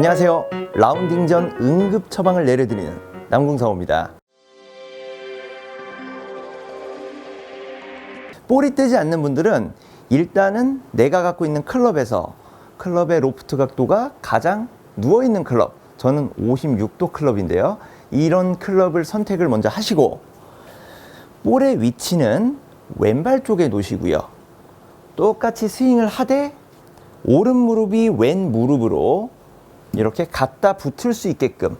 안녕하세요. 라운딩 전 응급 처방을 내려드리는 남궁사호입니다. 볼이 뜨지 않는 분들은 일단은 내가 갖고 있는 클럽에서 클럽의 로프트 각도가 가장 누워있는 클럽, 저는 56도 클럽인데요. 이런 클럽을 선택을 먼저 하시고 볼의 위치는 왼발 쪽에 놓으시고요. 똑같이 스윙을 하되 오른 무릎이 왼 무릎으로 이렇게 갖다 붙을 수 있게끔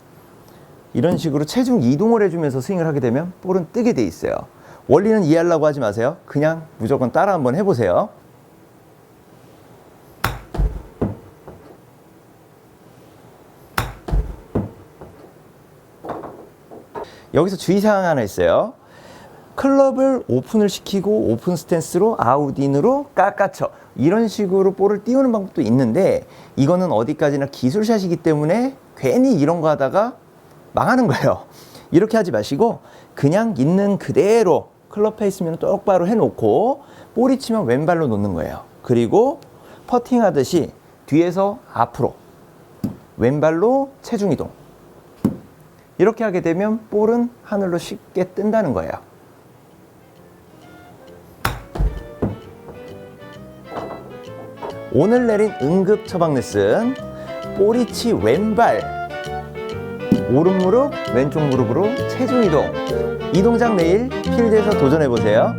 이런 식으로 체중 이동을 해주면서 스윙을 하게 되면 볼은 뜨게 돼 있어요. 원리는 이해하려고 하지 마세요. 그냥 무조건 따라 한번 해보세요. 여기서 주의사항 하나 있어요. 클럽을 오픈을 시키고 오픈 스탠스로 아웃인으로 깎아쳐 이런 식으로 볼을 띄우는 방법도 있는데 이거는 어디까지나 기술샷이기 때문에 괜히 이런 거 하다가 망하는 거예요. 이렇게 하지 마시고 그냥 있는 그대로 클럽 페이스면 똑바로 해놓고 볼이 치면 왼발로 놓는 거예요. 그리고 퍼팅 하듯이 뒤에서 앞으로 왼발로 체중 이동 이렇게 하게 되면 볼은 하늘로 쉽게 뜬다는 거예요. 오늘 내린 응급 처방 레슨 볼이치 왼발 오른 무릎 왼쪽 무릎으로 체중 이동 이 동작 내일 필드에서 도전해 보세요.